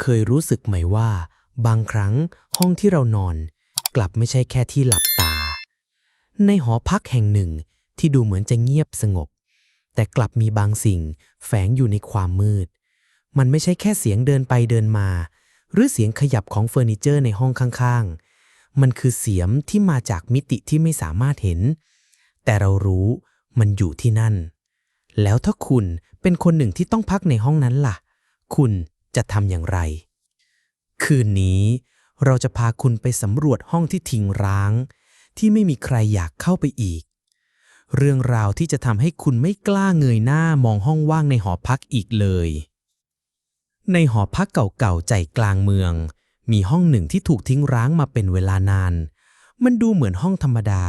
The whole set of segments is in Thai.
เคยรู้สึกไหมว่า บางครั้งห้องที่เรานอน กลับไม่ใช่แค่ที่หลับตา ในหอพักแห่งหนึ่งที่ดูเหมือนจะเงียบสงบ แต่กลับมีบางสิ่งแฝงอยู่ในความมืด มันไม่ใช่แค่เสียงเดินไปเดินมา หรือเสียงขยับของเฟอร์นิเจอร์ในห้องข้างๆ มันคือเสียงที่มาจากมิติที่ไม่สามารถเห็น แต่เรารู้มันอยู่ที่นั่น แล้วถ้าคุณเป็นคนหนึ่งที่ต้องพักในห้องนั้นล่ะ คุณ จะทำอย่างไร คืนนี้เราจะพาคุณไปสำรวจห้องที่ทิ้งร้าง ที่ไม่มีใครอยากเข้าไปอีก เรื่องราวที่จะทำให้คุณไม่กล้าเงยหน้ามองห้องว่างในหอพักอีกเลย ในหอพักเก่าๆใจกลางเมือง มีห้องหนึ่งที่ถูกทิ้งร้างมาเป็นเวลานาน มันดูเหมือนห้องธรรมดา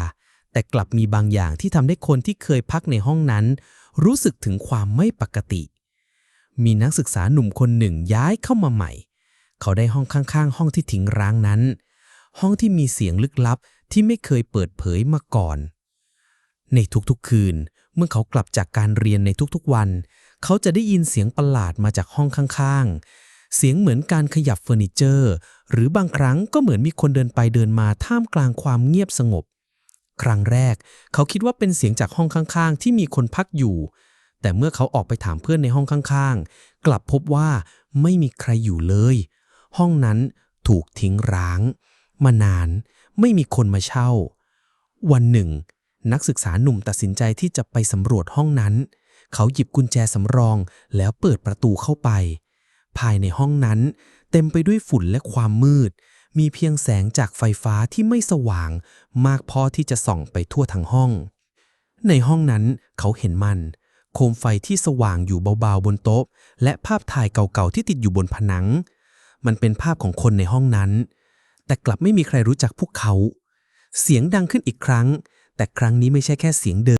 แต่กลับมีบางอย่างที่ทำให้คนที่เคยพักในห้องนั้น รู้สึกถึงความไม่ปกติ มีนักศึกษาหนุ่มคนหนึ่งย้ายเข้ามาใหม่ เขาได้ห้องข้างๆ ห้องที่ทิ้งร้างนั้น ห้องที่มีเสียงลึกลับที่ไม่เคยเปิดเผยมาก่อน ในทุกๆคืน เมื่อเขากลับจากการเรียนในทุกๆวัน เขาจะได้ยินเสียงประหลาดมาจากห้องข้างๆ เสียงเหมือนการขยับเฟอร์นิเจอร์ หรือบางครั้งก็เหมือนมีคนเดินไปเดินมาท่ามกลางความเงียบสงบ ครั้งแรก เขาคิดว่าเป็นเสียงจากห้องข้างๆ ที่มีคนพักอยู่ แต่เมื่อเขาออกไปถามเพื่อนในห้องข้างๆ กลับพบว่าไม่มีใครอยู่เลย ห้องนั้นถูกทิ้งร้าง มานานไม่มีคนมาเช่า วันหนึ่ง นักศึกษาหนุ่มตัดสินใจที่จะไปสำรวจห้องนั้น เขาหยิบกุญแจสำรองแล้วเปิดประตูเข้าไป ภายในห้องนั้น เต็มไปด้วยฝุ่นและความมืด มีเพียงแสงจากไฟฟ้าที่ไม่สว่าง มากพอที่จะส่องไปทั่วทั้งห้อง ในห้องนั้นเขาเห็นมัน โคมไฟที่สว่างอยู่เบาๆบนโต๊ะ และภาพถ่ายเก่าๆที่ติดอยู่บนผนัง มันเป็นภาพของคนในห้องนั้น แต่กลับไม่มีใครรู้จักพวกเขา เสียงดังขึ้นอีกครั้ง แต่ครั้งนี้ไม่ใช่แค่เสียงเดิม